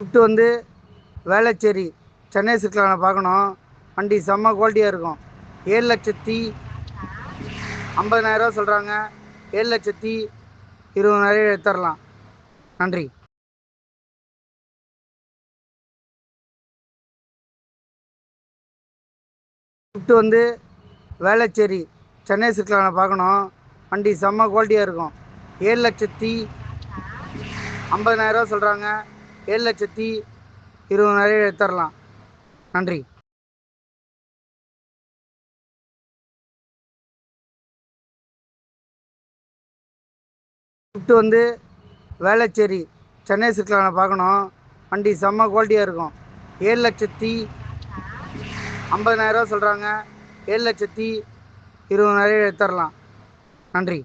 Shift வந்து வேளச்சேரி சென்னை சிக்கலான பார்க்கணும். வண்டி செம்ம குவாலிட்டியாக இருக்கும். ஏழு லட்சத்தி ஐம்பதனாயிரரூவா சொல்கிறாங்க ஏழு லட்சத்தி இருபதனாயிரம் எடுத்துடலாம் நன்றி. ஷிஃப்ட்டு வந்து வேளச்சேரி சென்னை சிக்கலான பார்க்கணும். வண்டி செம்ம குவாலிட்டியாக இருக்கும். ஏழு லட்சத்தி ஐம்பதனாயிரரூவா சொல்கிறாங்க ஏழு லட்சத்தி இருபதாயிரம் எடுத்துடலாம். நன்றி. ஷிஃப்ட்டு வந்து வேளச்சேரி சென்னை சிக்கலான பார்க்கணும். வண்டி செம்ம குவாலிட்டியாக இருக்கும். ஏழு லட்சத்தி ஐம்பதனாயிரரூவா சொல்கிறாங்க ஏழு லட்சத்தி இருபதாயிரம் எடுத்துடலாம். நன்றி.